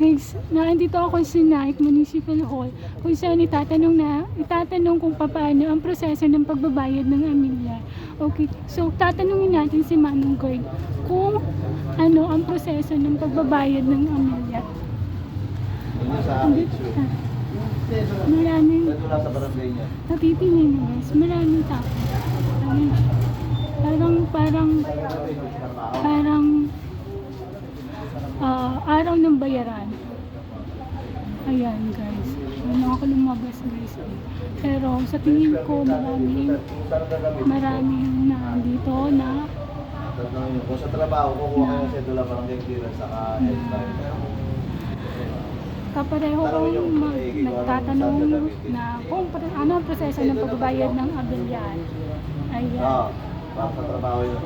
Guys, nandito ako sa Naik Municipal Hall kung saan itatanong na, itatanong kung paano ang proseso ng pagbabayad ng amilyar. Okay, so tatanungin natin si Manong Gord kung ano ang proseso ng pagbabayad ng sa Hindi, ah, maraming, napitingin na guys, maraming tao. Parang, parang, parang, ah, araw ng bayaran. Ayan guys. Ano ako lumabas guys. eh. Pero sa tingin ko maraming, maraming na dito na kung sa trabaho, kukuha kayo ng sedula barangay clearance saka headline. kapareho kong nagtatanong na kung ano ang proseso ng pagbabayad ng abilyan. Ayan. Para sa trabaho yun.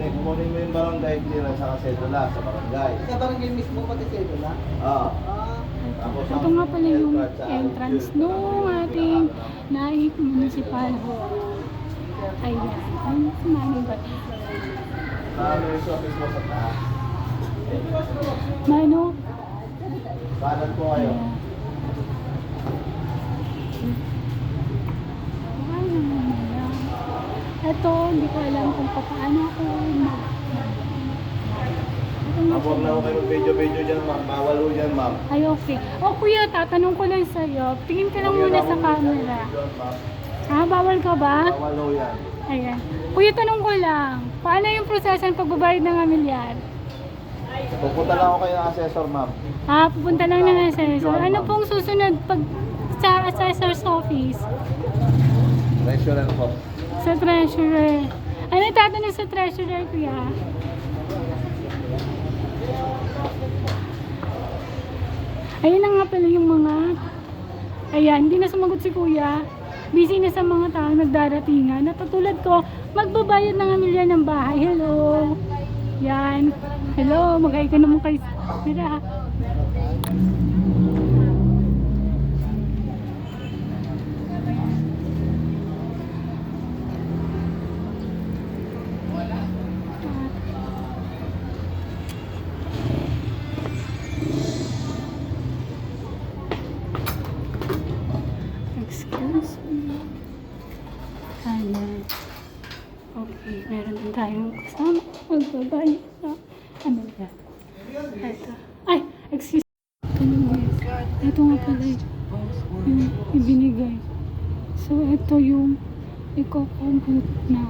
Hindi, kukunin mo yung barangay clearance saka sedula sa barangay. Sa barangay mismo pati cedula. Oo. Ah, Tapos Ito nga pala yung entrance nung ating Naik Municipal Hall. Ayan. Si Manong Gord. Sa nurse office mo sa taas. Mano, Kanan po kayo. Ayan. Ano naman yan? Ito, hindi ko alam kung paano ako mag... Huwag na ako kayo mag-video-video dyan, ma'am. Bawal ho dyan, ma'am. Ay, okay. O kuya, tatanong ko lang sa'yo. Tingin ka lang muna sa camera. Ah, bawal ka ba? Bawal ho yan. Ayan. Kuya, tanong ko lang. Paano yung proseso ng pagbabayad ng amilyar? Pupunta lang ako kayo ng assessor, ma'am. Ah, pupunta lang ng assessor. Ano pong susunod pag sa assessor's office? Restaurant po. Sa treasurer. Ano tatanong sa treasurer, kuya? Ayun na nga pala yung mga... Ayan, hindi na sumagot si kuya. Busy na sa mga tao nagdaratingan. Natutulad ko, magbabayad ng amilya ng bahay. Hello. Yan. Hello, mag ka naman kay... Mira. Meron din tayong kasama. Magbabayad na. Ano yan? Ito. Ay, excuse me. Ito nga pala yung ibinigay. So, ito yung iko-compute na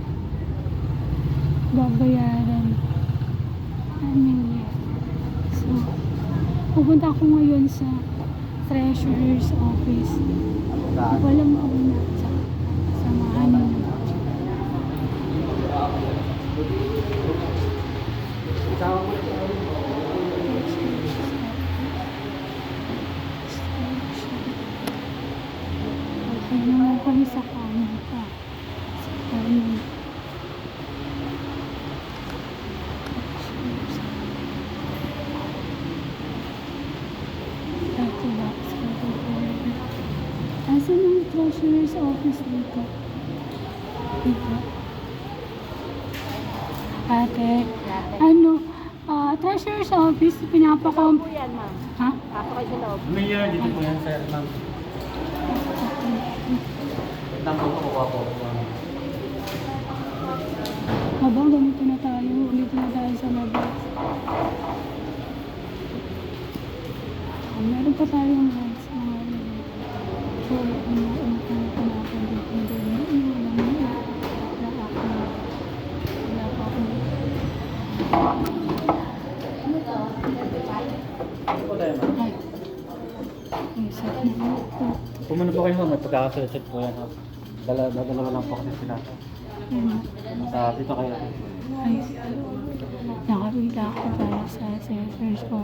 babayaran yan. So, pupunta ako ngayon sa treasurer's office. Wala mo ako na sa samahan mo. Okay naman kami sa kanan pa. Sa kanan. Asan ang treasurer's office dito? Dito. Ate, ano, ah, treasurer's office, pinapakom... po yan, ma'am. Ha? Ako kayo sa loob. Mayor, dito po yan, sir, ma'am. Po ko po. Habang ganito na tayo, dito na tayo sa labas. Ah, meron pa tayong rights na ano. So, ano, ano, ano, ano, ano, ako dito, hindi, hindi, wala Pumano po kayo ma'am, may pagkakasalit po yan ha. Dala, dadalawa lang po kasi sila. Hmm. Sa dito kayo. Ay, nakabigla ako para sa sensors ko.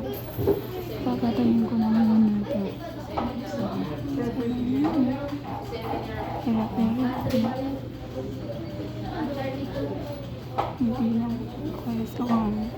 Pagkatayin ko na naman nito. So, pero, pero, hindi lang. Kaya sa kami.